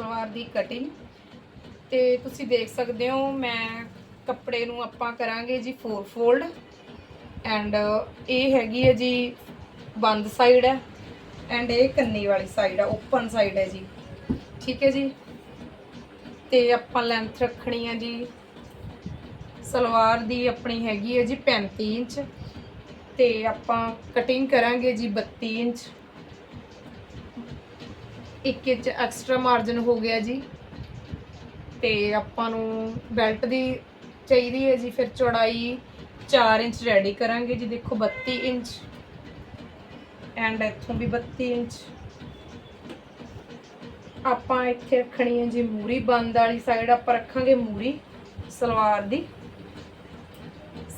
ਸਲਵਾਰ ਦੀ cutting ਤੇ ਤੁਸੀਂ ਦੇਖ ਸਕਦੇ ਹੋ, ਮੈਂ ਕੱਪੜੇ ਨੂੰ ਆਪਾਂ ਕਰਾਂਗੇ ਜੀ 4 ਫੋਲਡ ਐਂਡ ਇਹ ਹੈਗੀ ਹੈ ਜੀ ਬੰਦ ਸਾਈਡ ਹੈ। ਐਂਡ ਇਹ ਕੰਨੀ ਵਾਲੀ ਸਾਈਡ ਹੈ ਓਪਨ ਸਾਈਡ ਹੈ ਜੀ। ਠੀਕ ਹੈ ਜੀ? ਤੇ ਆਪਾਂ ਲੈਂਥ ਰੱਖਣੀ ਹੈ ਜੀ। ਸਲਵਾਰ ਦੀ ਆਪਣੀ ਹੈਗੀ ਹੈ ਜੀ 35 ਇੰਚ। ਤੇ ਆਪਾਂ ਕਟਿੰਗ ਕਰਾਂਗੇ ਜੀ 32 ਇੰਚ। ਇੱਕ ਇੰਚ ਐਕਸਟਰਾ ਮਾਰਜਨ ਹੋ ਗਿਆ ਜੀ। ਤੇ ਆਪਾਂ ਨੂੰ ਬੈਲਟ ਦੀ ਚਾਹੀਦੀ ਹੈ ਜੀ, ਫਿਰ ਚੌੜਾਈ 4 ਇੰਚ ਰੈਡੀ ਕਰਾਂਗੇ ਜੀ। ਦੇਖੋ 32 ਇੰਚ ਐਂਡ ਇੱਥੋਂ ਵੀ 32 ਇੰਚ। ਆਪਾਂ ਇੱਥੇ ਰੱਖਣੀ ਹੈ ਜੀ ਮੂਰੀ, ਬੰਦ ਵਾਲੀ ਸਾਈਡ ਆਪਾਂ ਰੱਖਾਂਗੇ ਮੂਰੀ, ਸਲਵਾਰ ਦੀ।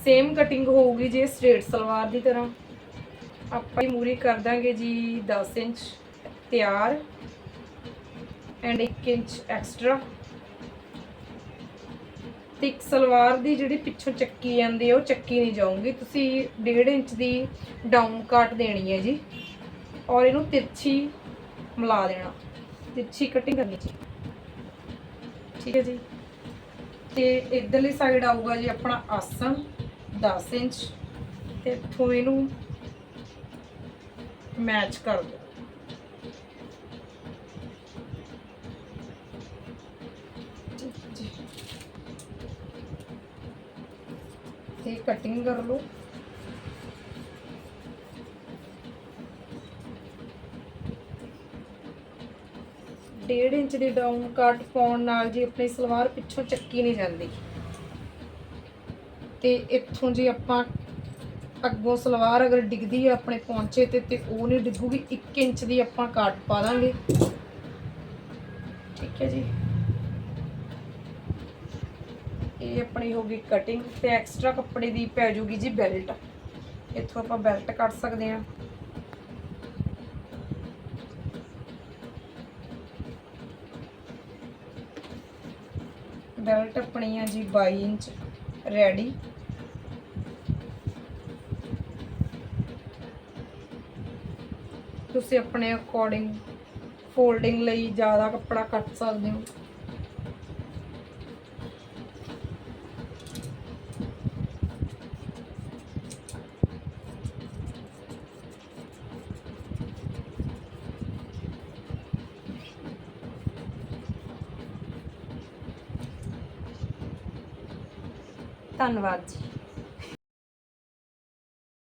ਸੇਮ ਕਟਿੰਗ ਹੋਊਗੀ ਜੇ ਸਟ੍ਰੇਟ ਸਲਵਾਰ ਦੀ ਤਰ੍ਹਾਂ। ਆਪਾਂ ਇਹ ਮੂਰੀ ਕਰ ਦਾਂਗੇ ਜੀ 10 ਇੰਚ ਤਿਆਰ। ਐਂਡ 1 ਇੰਚ ਐਕਸਟਰਾ ਤੇ ਇੱਕ ਸਲਵਾਰ ਦੀ ਜਿਹੜੀ ਪਿੱਛੋਂ ਚੱਕੀ ਜਾਂਦੀ ਹੈ ਉਹ ਚੱਕੀ ਨਹੀਂ ਜਾਊਗੀ। ਤੁਸੀਂ 1.5 ਇੰਚ ਦੀ ਡਾਊਨ ਕਾਟ ਦੇਣੀ ਹੈ ਜੀ। ਔਰ ਇਹਨੂੰ ਤਿਰਛੀ ਮਿਲਾ ਦੇਣਾ। ਤਿਰਛੀ ਕਟਿੰਗ ਕਰਨੀ ਜੀ। ਠੀਕ ਹੈ ਜੀ। ਤੇ ਇਧਰਲੀ ਸਾਈਡ ਆਊਗਾ ਜੀ ਆਪਣਾ ਆਸਣ 10 ਇੰਚ। ਤੇ ਇੱਥੋਂ ਇਹਨੂੰ ਮੈਚ ਕਰ ਦਿਓ। ਤੇ ਕਟਿੰਗ ਕਰ ਲਓ ਡੇਢ ਇੰਚ ਦੀ ਡਾਊਨ ਕੱਟ ਪਾਉਣ ਨਾਲ ਜੀ ਆਪਣੀ ਸਲਵਾਰ ਪਿੱਛੋਂ ਚੱਕੀ ਨਹੀਂ ਜਾਂਦੀ। ਤੇ ਇੱਥੋਂ ਜੀ ਆਪਾਂ ਅੱਗੋਂ ਸਲਵਾਰ ਅਗਰ ਡਿੱਗਦੀ ਹੈ ਆਪਣੇ ਪੌਂਚੇ ਤੇ ਤੇ ਉਹ ਨਹੀਂ ਡਿੱਗੂਗੀ। 1 ਇੰਚ ਦੀ ਆਪਾਂ ਕੱਟ ਪਾ ਦਾਂਗੇ। ਠੀਕ ਹੈ ਜੀ। ਇਹ ਆਪਣੀ ਹੋ ਗਈ ਕਟਿੰਗ ਤੇ ਐਕਸਟਰਾ ਕੱਪੜੇ ਦੀ ਪੈ ਜੂਗੀ ਜੀ ਬੈਲਟ ਇੱਥੋਂ ਆਪਾਂ ਬੈਲਟ ਕੱਟ ਸਕਦੇ ਹਾਂ। ਬੈਲਟ ਆਪਣੀ ਆ ਜੀ 22 ਇੰਚ ਰੈਡੀ ਤੁਸੀਂ ਆਪਣੇ ਅਕੋਰਡਿੰਗ ਫੋਲਡਿੰਗ ਲਈ ਜ਼ਿਆਦਾ ਕੱਪੜਾ ਕੱਟ ਸਕਦੇ ਹੋ। ਧੰਨਵਾਦ ਜੀ।